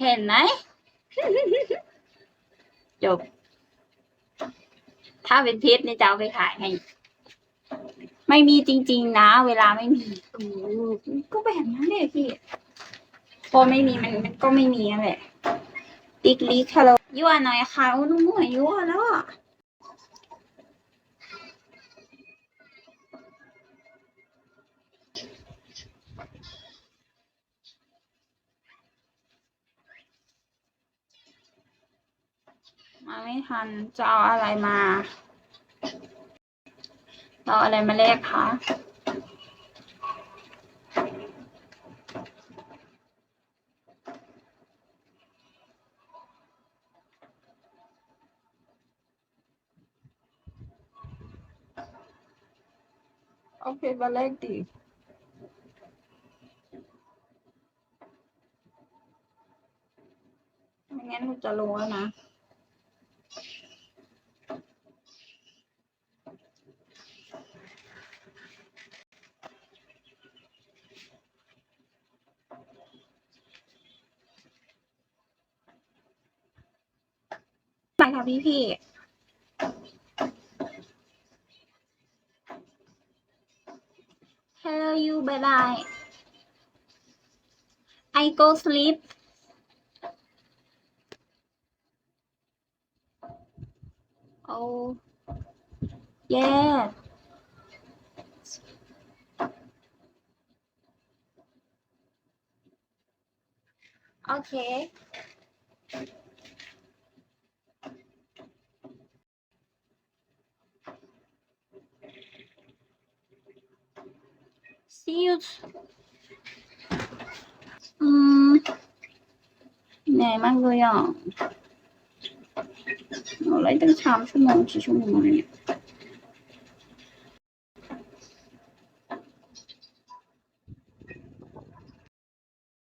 เห็นไหม จบ ถ้าเป็นเพชรเนี่ยจะเอาไปขายให้ ไม่มีจริง ๆ นะ เวลาไม่มีอือก็แบบนั้นเลยพี่พอไม่มีมันมันก็ไม่มีนั่นแหละติ๊กลีคาร์ยั่วหน่อยค่ะโอ้นุ่มหัวยั่วแล้วอะ มาไม่ทัน จะเอาอะไรมา เราเอาอะไรมาแลกคะโอเคมาแลกดิไม่งั้นหนูจะลงแล้วนะ ค่ะพี่พี่ Hello you bye bye I go sleep Oh yeah Okay see you. too. หนมั่งเลยอ่ะอะไ